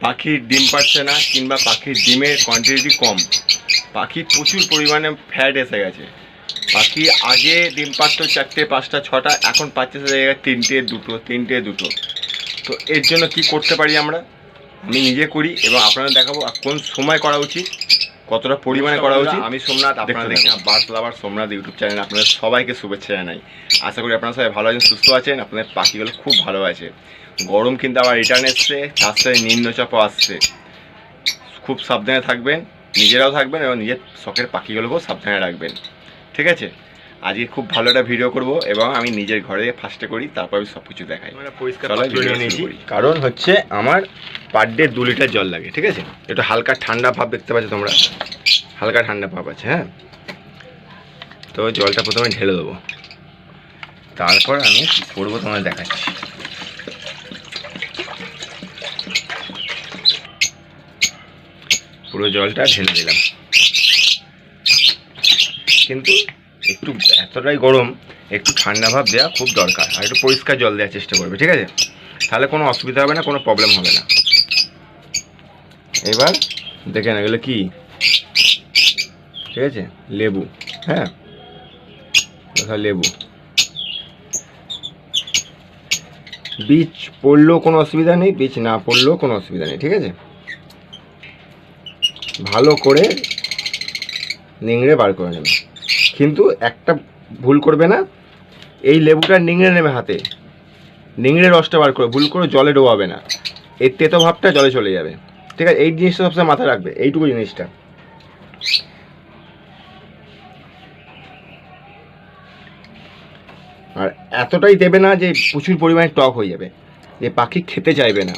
পাখির ডিম পাচ্ছে না কিংবা পাখির ডিমের কোয়ান্টিটি কম। পাখি প্রচুর পরিমাণে ফ্যাট এসে গেছে। পাখি আগে ডিম পারত চারটে, পাঁচটা, ছটা, এখন পাচ্ছে সে জায়গায় তিনটে, দুটো তিনটে, দুটো। তো এর জন্য কি করতে পারি আমরা? আমি নিজে করি এবং আপনারা দেখাবো কোন সময় করা উচিত। কতটা পরিমাণে করা উচিত? আমি সোমনাথ আপনারা দেখছেন bus lover Somnath YouTube channel. আপনাদের সবাইকে শুভেচ্ছা জানাই। আশা করি আপনারা সবাই ভালো আছেন সুস্থ আছেন। আপনাদের পাখিগুলো খুব ভালো আছে। গরম কিন্তু আবার রিটার্ন এসছে তার সাথে নিম্নচাপও আসছে। খুব সাবধানে থাকবেন নিজেরাও থাকবেন এবং নিজের শখের পাখিগুলোকেও সাবধানে রাখবেন। ঠিক আছে? আজকে খুব ভালো একটা ভিডিও করব এবং আমি নিজের ঘরে ফার্স্টে করি তারপর আমি সব কিছু দেখাই পরিষ্কার। কারণ হচ্ছে আমার পার ডে দু লিটার জল লাগে ঠিক আছে? একটু হালকা ঠান্ডা ভাব দেখতে পাচ্ছ তোমরা। হালকা ঠান্ডা ভাব আছে হ্যাঁ? তো জলটা প্রথমে ঢেলে দেবো। তারপর আমি কী করব তোমাদের দেখাচ্ছি। পুরো জলটা ঢেলে দিলাম। কিন্তু একটু এতটাই গরম, একটু ঠান্ডা ভাব দেওয়া খুব দরকার। আর একটু পরিষ্কার জল দেওয়ার চেষ্টা করবে, ঠিক আছে? তাহলে কোনো অসুবিধা হবে না, কোনো প্রবলেম হবে না। এবার দেখেন এগুলো কি? ঠিক আছে? লেবু হ্যাঁ? লেবু। বীজ পড়লেও কোনো অসুবিধা নেই, বীজ না পড়লেও কোনো অসুবিধা নেই, ঠিক আছে? ভালো করে নিংড়ে বার করে নেবে। কিন্তু একটা ভুল করবে না, এই লেবুটা নিংড়ে নেবে হাতে। নিংড়ে রসটা বার করে, ভুল করে জলে ডোবাবে না। এই তেতো ভাবটা জলে চলে যাবে। ঠিক আছে, এই জিনিসটা সবসময় মাথায় রাখবে, এইটুকু জিনিসটা। আর এতটাই দেবে না যে প্রচুর পরিমাণে টক হয়ে যাবে, যে পাখি খেতে চাইবে না।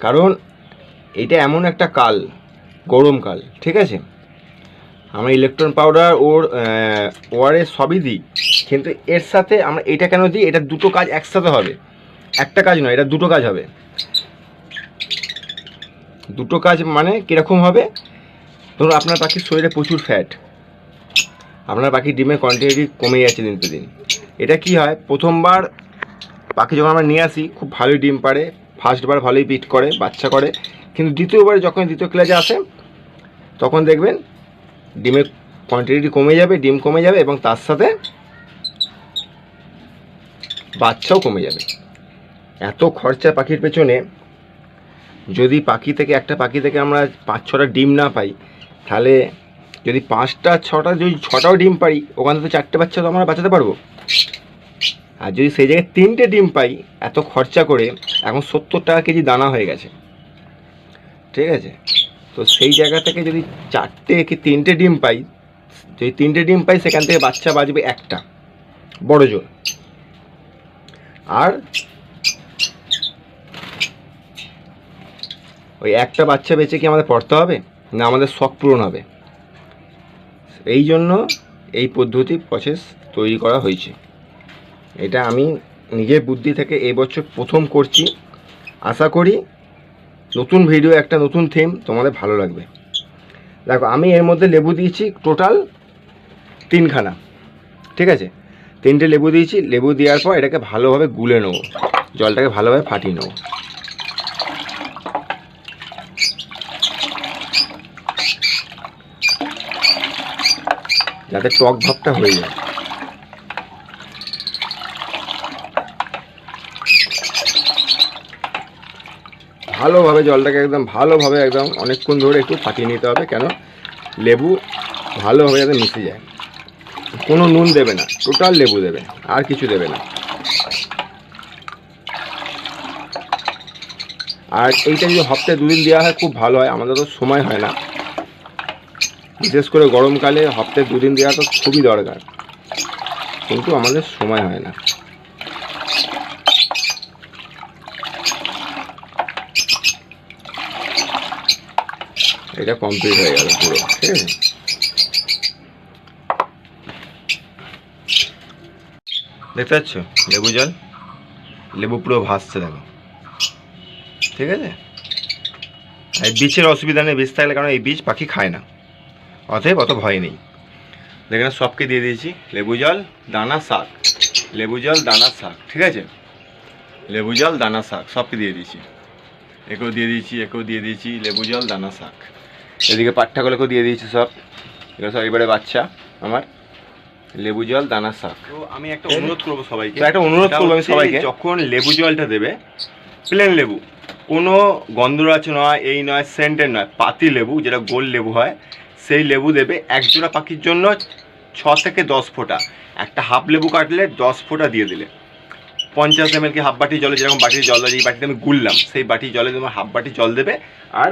কারণ, এটা এমন একটা কাল গরমকাল, ঠিক আছে? আমরা ইলেকট্রন পাউডার ওর ওয়ারের সবই দিই, কিন্তু এর সাথে আমরা এটা কেন দিই? এটা দুটো কাজ একসাথে হবে। একটা কাজ নয়, এটা দুটো কাজ হবে। দুটো কাজ মানে কীরকম হবে? ধরুন আপনার পাখির শরীরে প্রচুর ফ্যাট আপনার পাখির ডিমের কোয়ান্টিটি কমে যাচ্ছে দিন দিন এটা কি হয়? প্রথমবার পাখি যখন আমরা নিয়ে আসি, খুব ভালোই ডিম পারে ফার্স্টবার ভালোই পিট করে, বাচ্চা করে। কিন্তু দ্বিতীয়বার যখন দ্বিতীয় ক্লাসে আসে তখন দেখবেন ডিমের কোয়ান্টিটি কমে যাবে, ডিম কমে যাবে এবং তার সাথে বাচ্চাও কমে যাবে। এত খরচা পাখির পেছনে, যদি পাখি থেকে, একটা পাখি থেকে আমরা পাঁচ, ছটা ডিম না পাই, তাহলে যদি পাঁচটা, ছটা, যদি ছটাও ডিম পাই ওখান থেকে চারটে বাচ্চা তো আমরা বাঁচাতে পারব। আর যদি সেই জায়গায় তিনটে ডিম পাই, এত খরচা করে, এখন সত্তর টাকা কেজি দানা হয়ে গেছে। ঠিক আছে? তো সেই জায়গা থেকে যদি চারটে কি তিনটে ডিম পাই, যদি তিনটে ডিম পাই, সেখান থেকে বাচ্চা বাজবে একটা, বড় জোর। আর ওই একটা বাচ্চা বেঁচে কি আমাদের পড়তে হবে? না, আমাদের শখ পূরণ হবে। এই জন্য এই পদ্ধতি প্রসেস তৈরি করা হয়েছে। এটা আমি নিজের বুদ্ধি থেকে এবছর প্রথম করছি। আশা করি নতুন ভিডিও একটা নতুন থিম তোমাদের ভালো লাগবে। দেখো, আমি এর মধ্যে লেবু দিয়েছি টোটাল তিনখানা, ঠিক আছে? তিনটে লেবু দিয়েছি, লেবু দেওয়ার পর এটাকে ভালোভাবে গুলে নেব, জলটাকে ভালোভাবে ফাটিয়ে নেব। যাতে টক ভাবটা হয়ে যায়। ভালোভাবে জলটাকে একদম ভালোভাবে একদম অনেকক্ষণ ধরে একটু ফাটিয়ে নিতে হবে, কেন? লেবু ভালোভাবে যাতে মিশে যায়। কোনো নুন দেবে না, টোটাল লেবু দেবে, আর কিছু দেবে না। আর এইটা যদি হপ্তায় দুদিন দেওয়া হয়, খুব ভালো হয়, আমাদের তো সময় হয় না। বিশেষ করে গরমকালে হপ্তায় দুদিন দেওয়া তো খুবই দরকার, কিন্তু আমাদের সময় হয় না। এটা কমপ্লিট হয়ে গেল পুরো। ঠিক আছে দেখতে পাচ্ছ? লেবু জল? লেবু পুরো ভাসছে, দেখো। ঠিক আছে? আর বীজের অসুবিধা নেই, বীজ থাকলে কারণ এই বীজ পাখি খায় না? অতএব অত ভয় নেই। দেখেন সবকে দিয়ে দিয়েছি। লেবু জল, দানা, শাক। লেবু জল, দানা, শাক। ঠিক আছে? লেবু জল, দানা, শাক। সবকে দিয়ে দিয়েছি। একেও দিয়ে দিয়েছি, একেও দিয়ে দিয়েছি। লেবু জল, দানা, শাক। এদিকে পাট্টাগুলোকেও দিয়ে দিয়েছি সব। এগুলো সব এবারে বাচ্চা আমার। লেবু জল দানা শাক। তো আমি একটা অনুরোধ করব সবাইকে। একটা অনুরোধ করব আমি সবাইকে। যখন লেবু জলটা দেবে প্লেন লেবু কোনো গন্ধরাজ নয় এই নয় সেন্টের নয় পাতি লেবু যেটা গোল লেবু হয় সেই লেবু দেবে এক জোড়া পাখির জন্য ছ থেকে দশ ফোঁটা। একটা হাফ লেবু কাটলে দশ ফোঁটা দিয়ে দিলে। পঞ্চাশ এম কি হাফ বাটি জলে যেরকম বাটির জল দেয় বাটিতে আমি গুললাম সেই বাটি জলে তোমার হাফ বাটি জল দেবে। আর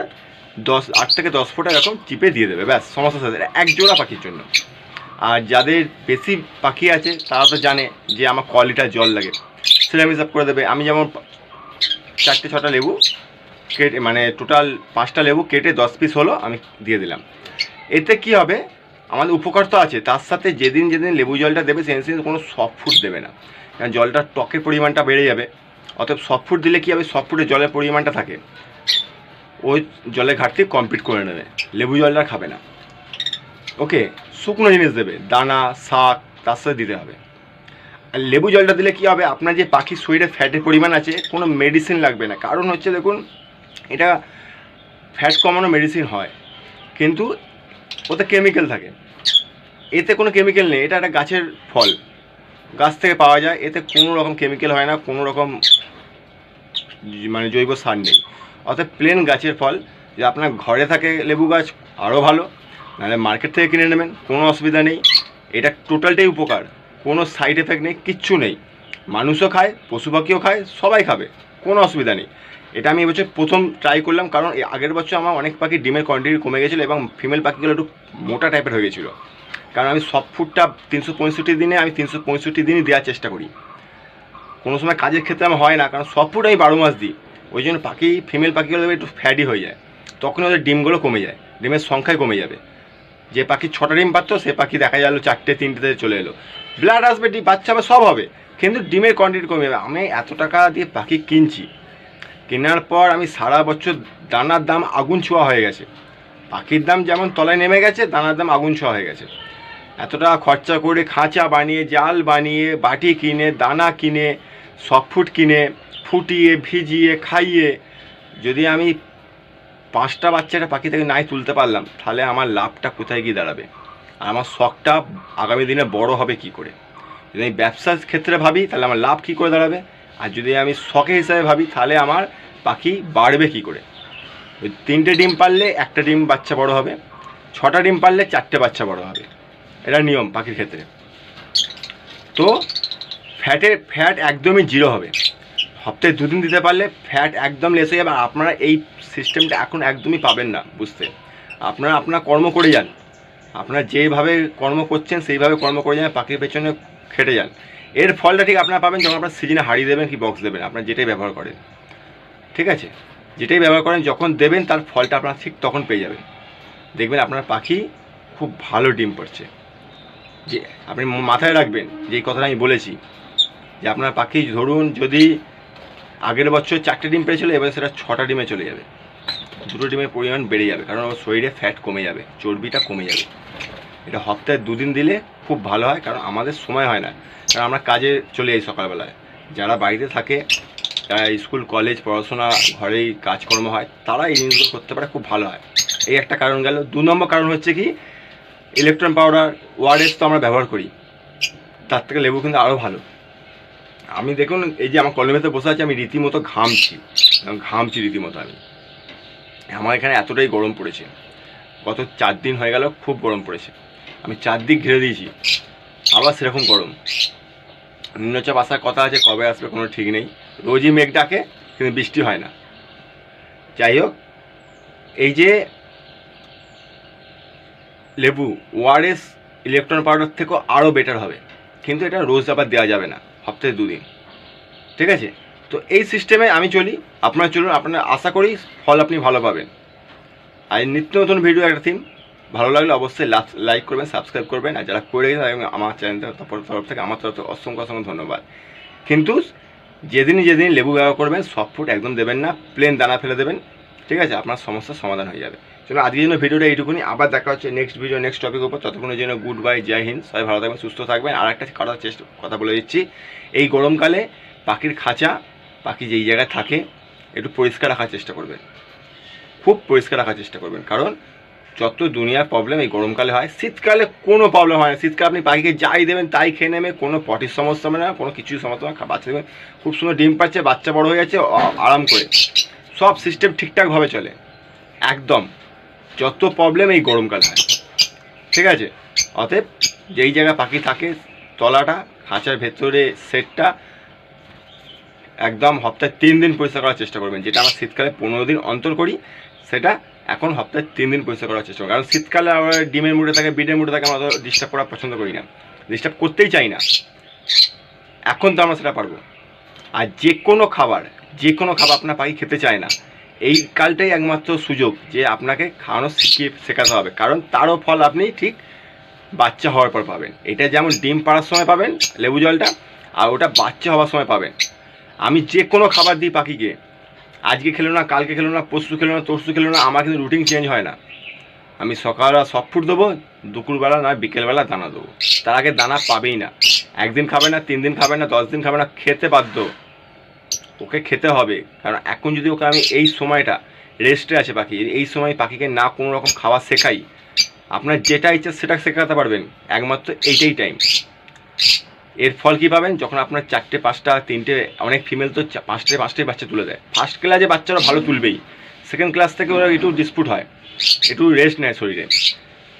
দশ, আট থেকে দশ ফোঁটা এরকম চিপে দিয়ে দেবে, ব্যাস, সমস্ত এটা এক জোড়া পাখির জন্য। আর যাদের বেশি পাখি আছে, তারা তো জানে যে আমার ক লিটার জল লাগে। সেটা হিসাব করে দেবে। আমি যেমন চারটে, ছটা লেবু কেটে মানে টোটাল পাঁচটা লেবু কেটে দশ পিস হলো, আমি দিয়ে দিলাম। এতে কি হবে? আমাদের উপকার তো আছে। তার সাথে যেদিন যেদিন লেবু জলটা দেবে, সেদিন সেদিন কোনো সফট ফুড দেবে না। কারণ জলটা টকের পরিমাণটা বেড়ে যাবে। অতএব সফট ফুড দিলে কী হবে? সফট ফুডের জলের পরিমাণটা থাকে। ওই জলের ঘাটতি কমপ্লিট করে নেবে। লেবু জলটা খাবে না। ওকে, শুকনো জিনিস দেবে, দানা, শাক, তার সাথে দিতে হবে। আর লেবু জলটা দিলে কি হবে? আপনার যে পাখির শরীরে ফ্যাটের পরিমাণ আছে, কোনো মেডিসিন লাগবে না। কারণ হচ্ছে, দেখুন, এটা ফ্যাট কমানো মেডিসিন হয়। কিন্তু ওতে কেমিক্যাল থাকে। এতে কোনো কেমিক্যাল নেই, এটা একটা গাছের ফল। গাছ থেকে পাওয়া যায়, এতে কোনো রকম কেমিক্যাল হয় না, কোনো রকম মানে জৈব সার নেই। অর্থাৎ প্লেন গাছের ফল। যে আপনার ঘরে থাকে লেবু গাছ আরও ভালো। নাহলে মার্কেট থেকে কিনে নেবেন, কোনো অসুবিধা নেই। এটা টোটালটাই উপকার। কোনো সাইড এফেক্ট নেই, কিচ্ছু নেই। মানুষও খায়, পশু পাখিও খায়, সবাই খাবে, কোনো অসুবিধা নেই। এটা আমি এবছর প্রথম ট্রাই করলাম, কারণ আগের বছর আমার অনেক পাখি ডিমের কোয়ান্টিটি কমে গেছিল এবং ফিমেল পাখিগুলো একটু মোটা টাইপের হয়ে গেছিল। কারণ আমি সব ফুডটা তিনশো পঁয়ষট্টি দিনে আমি তিনশো পঁয়ষট্টি দিনই দেওয়ার চেষ্টা করি। কোনো সময় কাজের ক্ষেত্রে আমার হয় না, কারণ সব ফুড আমি বারো মাস দিই। ওই জন্য পাখি ফিমেল পাখিগুলো একটু ফ্যাটি হয়ে যায়। তখন ওদের ডিমগুলো কমে যায়, ডিমের সংখ্যাই কমে যাবে। যে পাখি ছটা ডিম পারতো, সে পাখি দেখা গেলো চারটে, তিনটেতে চলে এলো। ব্লাড আসবে ডিম বাচ্চা হবে সব হবে, কিন্তু ডিমের কোয়ান্টিটি কমে যাবে। আমি এত টাকা দিয়ে পাখি কিনছি, কেনার পর আমি সারা বছর দানার দাম আগুন ছোঁয়া হয়ে গেছে। পাখির দাম যেমন তলায় নেমে গেছে, দানার দাম আগুন ছোঁয়া হয়ে গেছে। এতটা খরচা করে খাঁচা বানিয়ে, জাল বানিয়ে, বাটি কিনে, দানা কিনে সফট কিনে, ফুটিয়ে, ভিজিয়ে, খাইয়ে, যদি আমি পাঁচটা বাচ্চাটা পাখি থেকে নাই তুলতে পারলাম, তাহলে আমার লাভটা কোথায় গিয়ে দাঁড়াবে? আর আমার শখটা আগামী দিনে বড় হবে কি করে? যদি আমি ব্যবসার ক্ষেত্রে ভাবি, তাহলে আমার লাভ কী করে দাঁড়াবে? আর যদি আমি শখের হিসাবে ভাবি, তাহলে আমার পাখি বাড়বে কি করে? ওই তিনটে ডিম পারলে একটা ডিম বাচ্চা বড় হবে, ছটা ডিম পারলে চারটে বাচ্চা বড় হবে। এটা নিয়ম পাখির ক্ষেত্রে। তো ফ্যাটের ফ্যাট একদমই জিরো হবে। সপ্তাহে দুদিন দিতে পারলে ফ্যাট একদম লেস হয়ে যাবে আর আপনারা এই সিস্টেমটা এখন একদমই পাবেন না, বুঝতে। আপনারা আপনার কর্ম করে যান। আপনারা যেভাবে কর্ম করছেন, সেইভাবে কর্ম করে যান, পাখির পেছনে খেটে যান। এর ফলটা ঠিক আপনারা পাবেন যখন আপনার সিজনে হারিয়ে দেবেন কি বক্স দেবেন, আপনার যেটাই ব্যবহার করেন। ঠিক আছে? যেটাই ব্যবহার করেন, যখন দেবেন তার ফলটা আপনারা ঠিক তখন পেয়ে যাবেন। দেখবেন আপনার পাখি খুব ভালো ডিম পড়ছে। যে আপনি মাথায় রাখবেন, যে কথাটা আমি বলেছি যে আপনার পাখি ধরুন, যদি আগের বছর চারটে ডিম পেয়েছিল এবার সেটা ছটা ডিমে চলে যাবে। দুটো ডিমের পরিমাণ বেড়ে যাবে, কারণ ওর শরীরে ফ্যাট কমে যাবে, চর্বিটা কমে যাবে। এটা সপ্তাহে দুদিন দিলে খুব ভালো হয়, কারণ আমাদের সময় হয় না। কারণ আমরা কাজে চলে যাই সকালবেলায়। যারা বাড়িতে থাকে যারা স্কুল, কলেজ, পড়াশোনা, ঘরেই কাজকর্ম হয়, তারা এই জিনিসগুলো করতে পারে, খুব ভালো হয়। এই একটা কারণ গেল। দু নম্বর কারণ হচ্ছে কি ইলেকট্রন পাউডার ওয়ারেস তো আমরা ব্যবহার করি। তার থেকে লেবু কিন্তু আরও ভালো। আমি দেখুন, এই যে আমার কলমেতে বসে আছি, আমি রীতিমতো ঘামছি। ঘামছি রীতিমতো আমি। আমার এখানে এতটাই গরম পড়েছে। গত চার দিন হয়ে গেল, খুব গরম পড়েছে। আমি চারদিক ঘিরে দিয়েছি। আবার সেরকম গরম। নিম্নচাপ আসার কথা আছে, কবে আসবে কোনো ঠিক নেই। রোজই মেঘ ডাকে, কিন্তু বৃষ্টি হয় না। যাই হোক, এই যে লেবু, ওআরএস ইলেকট্রন পাউডার থেকেও আরও বেটার হবে। কিন্তু এটা রোজ আবার দেওয়া যাবে না। সপ্তাহে দুদিন। ঠিক আছে? তো এই সিস্টেমে আমি চলি। আপনার চলুন, আপনার আশা করি ফল আপনি ভালো পাবেন। আর নিত্য নতুন ভিডিও একটা থিম ভালো লাগলে অবশ্যই লাইক করবেন সাবস্ক্রাইব করবেন। আর যারা করে গেছেন আমার চ্যানেলটা তরফ থেকে আমার তরফ থেকে অসংখ্য অসংখ্য ধন্যবাদ। কিন্তু যেদিন যেদিন লেবু ব্যবহার করবেন সফট ফুড একদম দেবেন না প্লেন দানা ফেলে দেবেন। ঠিক আছে? আপনার সমস্যার সমাধান হয়ে যাবে। চলো আজকের জন্য ভিডিওটা এইটুকুনি। আবার দেখা হচ্ছে নেক্সট ভিডিও নেক্সট টপিকের উপর। ততক্ষণের জন্য গুড বাই জয় হিন্দ। সবাই ভালো থাকবেন, সুস্থ থাকবেন। আর একটা কথা চেষ্টা, কথা বলে দিচ্ছি। এই গরমকালে পাখির খাঁচা, পাখি যেই জায়গায় থাকে, একটু পরিষ্কার রাখার চেষ্টা করবেন। খুব পরিষ্কার রাখার চেষ্টা করবেন। কারণ যত দুনিয়ার প্রবলেম এই গরমকালে হয়, শীতকালে কোনো প্রবলেম হয় না। শীতকালে আপনি পাখিকে যাই দেবেন, তাই খেয়ে নেবে কোনো পটির সমস্যা হবে না, কোনো কিছুই সমস্যা হবে না, বাচ্চা দেবেন। খুব সুন্দর ডিম পাচ্ছে বাচ্চা বড় হয়ে যাচ্ছে আরাম করে। সব সিস্টেম ঠিকঠাকভাবে চলে। একদম। যত প্রবলেম এই গরমকালে হয়। ঠিক আছে? অতএব যেই জায়গায় পাখি থাকে, তলাটা, খাঁচার ভেতরে সেটটা একদম সপ্তাহে তিন দিন পরিষ্কার করার চেষ্টা করবেন। যেটা আমরা শীতকালে পনেরো দিন অন্তর করি, সেটা এখন সপ্তাহে তিন দিন পরিষ্কার করার চেষ্টা করি কারণ শীতকালে আমরা ডিমের মুড়ে থাকে বিডের মুড়ে থাকে, আমরা ডিস্টার্ব করা পছন্দ করি না। ডিস্টার্ব করতেই চাই না। এখন তো আমরা সেটা পারব। আর যে কোনো খাবার যে কোনো খাবার আপনার পাখি খেতে চায় না এই কালটাই একমাত্র সুযোগ যে আপনাকে খাওয়ানো শিখিয়ে শেখাতে হবে। কারণ তারও ফল আপনি ঠিক বাচ্চা হওয়ার পর পাবেন। এটা যেমন ডিম পাড়ার সময় পাবেন, লেবু জলটা, আর ওটা বাচ্চা হওয়ার সময় পাবেন। আমি যে কোনো খাবার দিই পাখিকে আজকে খেলো না, কালকে খেলো না, পরশু খেলো না, তরশু খেলো না, আমার কিন্তু রুটিন চেঞ্জ হয় না। আমি সকালবেলা সফট ফুড দেবো, দুপুরবেলা নয়, বিকেলবেলা দানা দেবো। তার আগে দানা পাবেই না। একদিন খাবে না তিন দিন খাবে না দশ দিন খাবে না, খেতে বাধ্য। ওকে খেতে হবে। কারণ এখন যদি ওকে আমি এই সময়টা রেস্টে আছে পাখি এই সময় পাখিকে না কোনো রকম খাবার শেখাই, আপনার যেটা ইচ্ছা সেটা শেখাতে পারবেন, একমাত্র এইটাই টাইম এর ফল কি পাবেন? যখন আপনার চারটে, পাঁচটা, তিনটে, অনেক ফিমেল তো পাঁচটে পাঁচটাই বাচ্চা তুলে দেয়। ফার্স্ট ক্লাসে বাচ্চারা ভালো তুলবেই সেকেন্ড ক্লাস থেকে ওরা একটু ডিসপুট হয়, একটু রেস্ট নেয় শরীরে।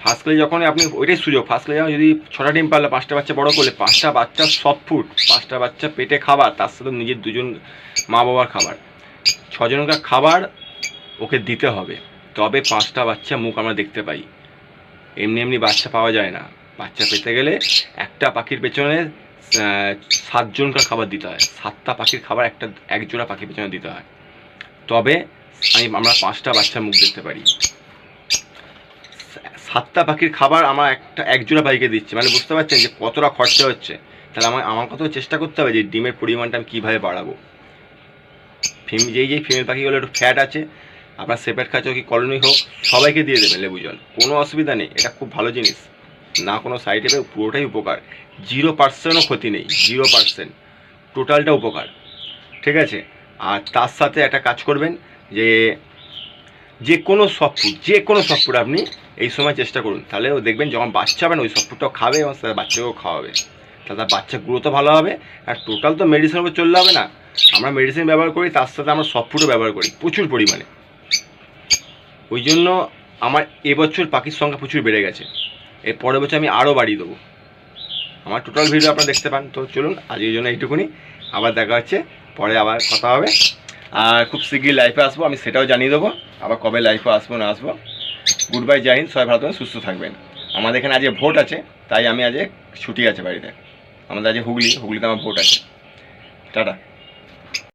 ফার্স্ট ক্লাসে যখন আপনি, ওইটাই সুযোগ। ফার্স্ট ক্লাসে যদি ছটা ডিম পারলে, পাঁচটা বাচ্চা বড় করলে, পাঁচটা বাচ্চা সব ফুড পাঁচটা বাচ্চা পেটে খাবার, তার সাথে নিজের দুজন মা বাবার খাবার। ছজনকার খাবার ওকে দিতে হবে। তবে পাঁচটা বাচ্চা মুখ আমরা দেখতে পাই। এমনি এমনি বাচ্চা পাওয়া যায় না। বাচ্চা পেতে গেলে একটা পাখির পেছনে সাতজনকার খাবার দিতে হয়। সাতটা পাখির খাবার একটা, একজোড়া পাখির পেছনে দিতে হয়। তবে আমি, আমরা পাঁচটা বাচ্চা মুখ দেখতে পারি। সাতটা পাখির খাবার আমার একটা একজোড়া পাখিকে দিচ্ছি। মানে বুঝতে পারছেন যে কতটা খরচা হচ্ছে? তাহলে আমার আমার কত চেষ্টা করতে হবে যে ডিমের পরিমাণটা আমি কীভাবে বাড়াবো। ফিম, যেই যেই ফিমেল পাখিগুলো একটু ফ্যাট আছে, আপনার সেপারেট খাঁচা হোক কি কলোনি হোক, সবাইকে দিয়ে দেবেন লেবু জল। কোনো অসুবিধা নেই, এটা খুব ভালো জিনিস। না কোনো সাইড এফেক্ট পুরোটাই উপকার। জিরো পার্সেন্টও ক্ষতি নেই জিরো পার্সেন্ট টোটালটা উপকার। ঠিক আছে? আর তার সাথে একটা কাজ করবেন যে যে কোনো সফট যে কোনো সফট আপনি এই সময় চেষ্টা করুন। তাহলে ও দেখবেন যখন বাচ্চা হবেন ওই সফট ফুডটাও খাবে এবং তার বাচ্চাকেও খাওয়াবে। তাহলে তার বাচ্চা গ্রোথও ভালো হবে আর টোটাল তো মেডিসিনের উপর চললে হবে না। আমরা মেডিসিন ব্যবহার করি, তার সাথে আমরা সফট ব্যবহার করি, প্রচুর পরিমাণে। ওই জন্য আমার এবছর পাখির সংখ্যা প্রচুর বেড়ে গেছে। এর পরের বছর আমি আরও বাড়িয়ে দেবো। আমার টোটাল ভিডিও আপনারা দেখতে পান। তো চলুন আজ আজকের জন্য এইটুকুনি। আবার দেখা হচ্ছে, পরে আবার কথা হবে। আর খুব শীঘ্রই লাইফে আসব আমি সেটাও জানিয়ে দেবো। আবার কবে লাইফে আসব না আসব। গুড বাই জয় হিন্দ সবাই ভালো থাকবেন, সুস্থ থাকবেন। আমাদের এখানে আজকে ভোট আছে তাই আমি আজকে ছুটি আছে বাড়িতে। আমাদের আজকে হুগলি হুগলিতে আমার ভোট আছে। টাটা।